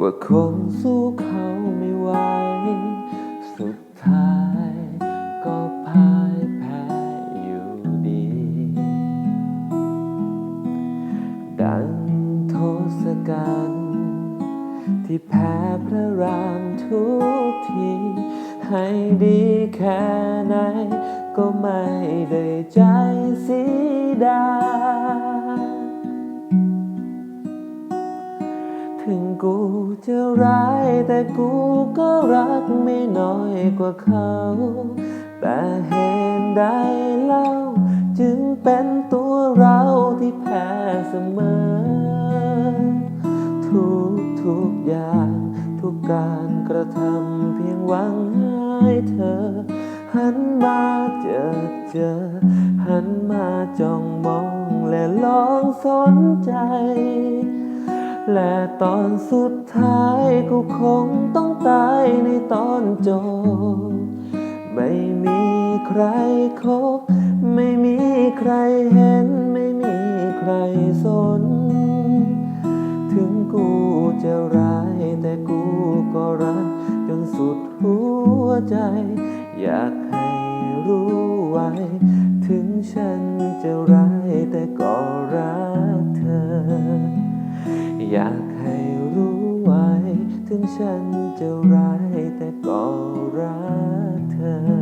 ว่าคงสู้เขาไม่ไหว สุดท้ายก็พ่ายแพ้อยู่ดี ดังโทศกัณฐ์ที่แพ้พระรามทุกที ให้ดีแค่ไหน ก็ไม่ได้ใจสีดา กูจะร้ายแต่กูก็รักไม่น้อยกว่าเขา แต่เหตุใดเล่า จึงเป็นตัวเราที่แพ้เสมอ ทุกทุกอย่าง ทุกการกระทำเพียงหวังให้เธอ หันมาเจอเจอ หันมาจ้องมองและลองสนใจ และตอนสุดท้ายกูคงต้องตายในตอนจบ ไม่มีใครคบ ไม่มีใครเห็น ไม่มีใครสน ถึงกูจะร้ายแต่กูก็รักจนสุดหัวใจ อยากให้รู้ไว้ ถึงฉันจะร้ายแต่ก็ อยากให้รู้ไว้ ถึงฉันจะร้ายแต่ก็รักเธอ